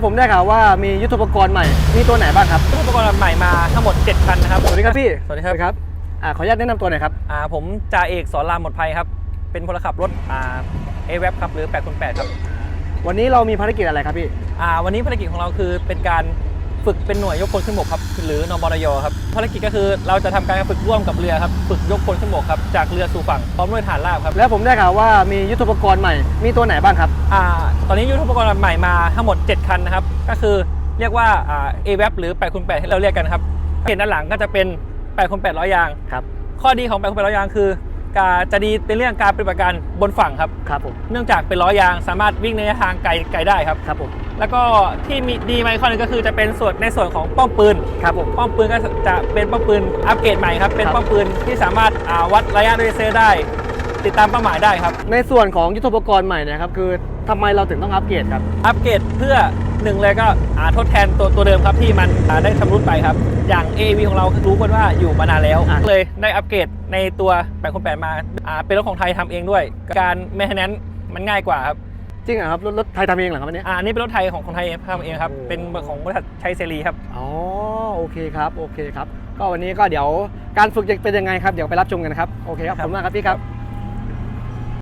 แล้วผมได้ข่าวว่ามียุทธปกรณ์ใหม่ มีตัวไหนบ้างครับอุปกรณ์ใหม่มาทั้งหมด 7 คันนะครับ สวัสดีครับพี่สวัสดีครับ ครับอ่าขออนุญาตแนะนำตัวหน่อยครับ อ่าผมจ่าเอกสอนรามหมดภัยครับ เป็นพลขับรถอ่าเอเวครับ หรือ8คน8ครับ วันนี้เรามีภารกิจอะไรครับพี่ อ่าวันนี้ภารกิจของเราคือเป็นการ ฝึกเป็นหน่วยยกพลขึ้นบกครับหรือนบรยครับภารกิจก็คือเราจะทำการฝึกร่วมกับเรือครับฝึกยกพลขึ้นบกครับจากเรือสู่ฝั่งพร้อมด้วยฐานราบครับแล้วผมได้ข่าวว่ามียุทธปกรณ์ใหม่ มีตัวไหนบ้างครับอ่าตอนนี้ยุทธปกรณ์ใหม่มาทั้งหมด 7 คันนะครับก็คือเรียกว่าอ่าเอเวหรือ8คูณ8ที่เราเรียกกันครับเห็นด้านหลังก็จะเป็น8คูณ8ล้อยางครับข้อดีของ8คูณ8ล้อยางคือการจะดีในเรื่องการปฏิบัติการบนฝั่งครับครับผมเนื่องจากเป็นล้อยางสามารถวิ่งในระยะทางไกลไกลได้ครับครับผม แล้วก็ที่มีดีมาอีกข้อหนึงก็คือจะเป็นส่วนในส่วนของป้อมปืน ครับผม ป้อมปืนก็จะเป็นป้อมปืนอัปเกรดใหม่ครับ เป็นครับ ป้อมปืนที่สามารถอ่าวัดระยะด้วยเลเซอร์ได้ ติดตามเป้าหมายได้ครับ ในส่วนของยุทธปกรณ์ใหม่เนะครับคือทำไมเราถึงต้องอัปเกรดครับ อัปเกรดเพื่อหนึ่งเลยก็อ่าทดแทนตัวตัวเดิมครับที่มันอ่าได้ชำรุดไปครับ อย่าง AV ของเรารู้กันว่าอยู่มานานแล้ว อะ เลยได้อัปเกรดในตัว8คน8มาอ่าเป็นรถของไทยทำเองด้วย การแม n น n นมันง่ายกว่าครับจ ริงเหรอครับรถรถไทยทำเองเหรอครับอันนี้ อ่าอันนี้เป็นรถไทยของคนไทยทำเองครับ โอ้ เป็นของบริษัทชัยเสรีครับ อ๋อโอเคครับโอเคครับ ก็วันนี้ก็เดี๋ยวการฝึกจะเป็นยังไงครับเดี๋ยวไปรับชมกันครับโอเคครับขอบคุณมากครับพี่ครับ